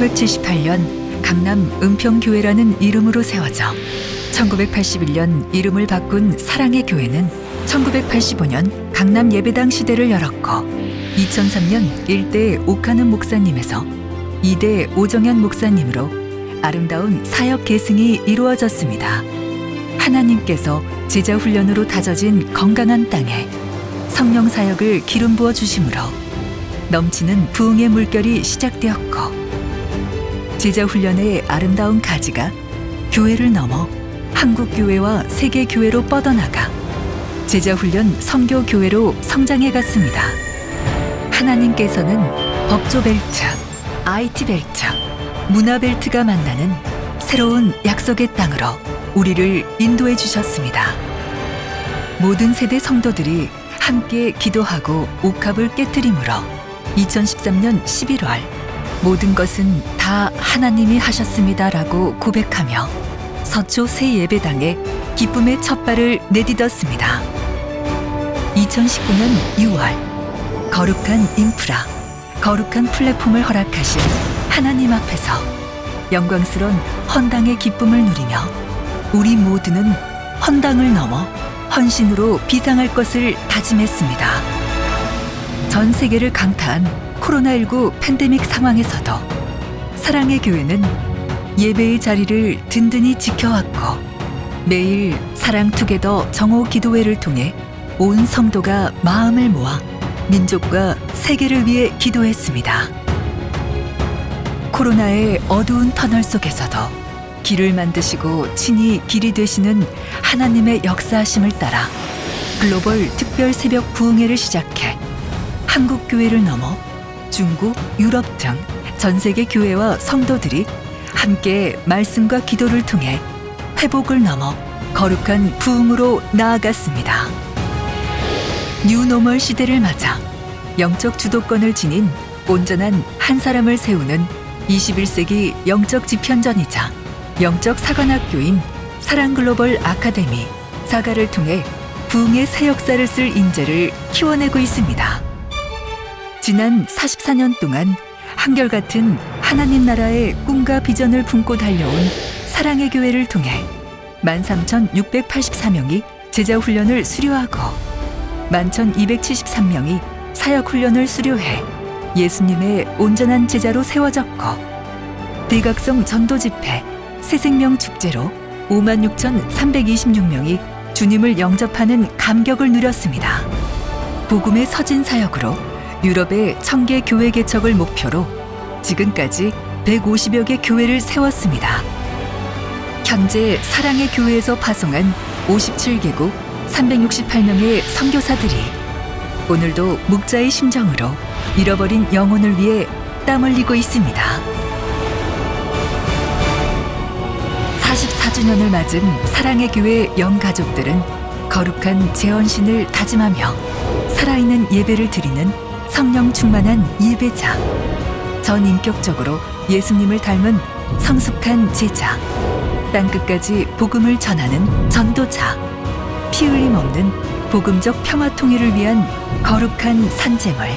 1978년 강남 은평교회라는 이름으로 세워져 1981년 이름을 바꾼 사랑의 교회는 1985년 강남 예배당 시대를 열었고 2003년 일대 옥하는 목사님에서 2대 오정현 목사님으로 아름다운 사역 계승이 이루어졌습니다. 하나님께서 제자 훈련으로 다져진 건강한 땅에 성령 사역을 기름 부어 주심으로 넘치는 부흥의 물결이 시작되었고 제자 훈련의 아름다운 가지가 교회를 넘어 한국 교회와 세계 교회로 뻗어나가 제자 훈련 선교 교회로 성장해 갔습니다. 하나님께서는 법조 벨트, IT 벨트, 문화 벨트가 만나는 새로운 약속의 땅으로 우리를 인도해 주셨습니다. 모든 세대 성도들이 함께 기도하고 옥합을 깨뜨림으로 2013년 11월 모든 것은 다 하나님이 하셨습니다라고 고백하며 서초 새 예배당에 기쁨의 첫 발을 내딛었습니다. 2019년 6월 거룩한 인프라, 거룩한 플랫폼을 허락하신 하나님 앞에서 영광스러운 헌당의 기쁨을 누리며 우리 모두는 헌당을 넘어 헌신으로 비상할 것을 다짐했습니다. 전 세계를 강타한 코로나19 팬데믹 상황에서도 사랑의 교회는 예배의 자리를 든든히 지켜왔고 매일 사랑 투게더 정오 기도회를 통해 온 성도가 마음을 모아 민족과 세계를 위해 기도했습니다. 코로나의 어두운 터널 속에서도 길을 만드시고 친히 길이 되시는 하나님의 역사하심을 따라 글로벌 특별 새벽 부흥회를 시작해 한국 교회를 넘어 중국, 유럽 등 전 세계 교회와 성도들이 함께 말씀과 기도를 통해 회복을 넘어 거룩한 부흥으로 나아갔습니다. 뉴노멀 시대를 맞아 영적 주도권을 지닌 온전한 한 사람을 세우는 21세기 영적 지편전이자 영적 사관학교인 사랑글로벌 아카데미 사가를 통해 부흥의 새 역사를 쓸 인재를 키워내고 있습니다. 지난 44년 동안 한결같은 하나님 나라의 꿈과 비전을 품고 달려온 사랑의 교회를 통해 13,684명이 제자 훈련을 수료하고 11,273명이 사역 훈련을 수료해 예수님의 온전한 제자로 세워졌고 대각성 전도 집회 새 생명 축제로 56,326명이 주님을 영접하는 감격을 누렸습니다. 복음의 서진 사역으로 유럽의 청계 교회 개척을 목표로 지금까지 150여 개 교회를 세웠습니다. 현재 사랑의 교회에서 파송한 57개국 368명의 선교사들이 오늘도 묵자의 심정으로 잃어버린 영혼을 위해 땀 흘리고 있습니다. 44주년을 맞은 사랑의 교회 영가족들은 거룩한 재헌신을 다짐하며 살아있는 예배를 드리는 성령 충만한 예배자, 전인격적으로 예수님을 닮은 성숙한 제자, 땅끝까지 복음을 전하는 전도자, 피 흘림 없는 복음적 평화 통일을 위한 거룩한 산재물,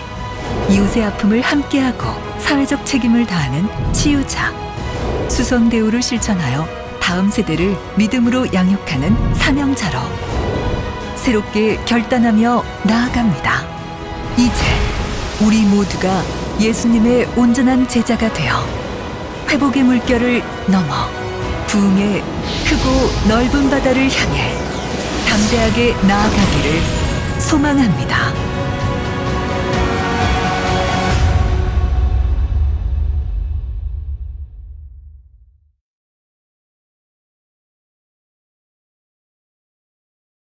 이웃의 아픔을 함께하고 사회적 책임을 다하는 치유자, 수선 대우를 실천하여 다음 세대를 믿음으로 양육하는 사명자로 새롭게 결단하며 나아갑니다. 이제 우리 모두가 예수님의 온전한 제자가 되어 회복의 물결을 넘어 부흥의 크고 넓은 바다를 향해 담대하게 나아가기를 소망합니다.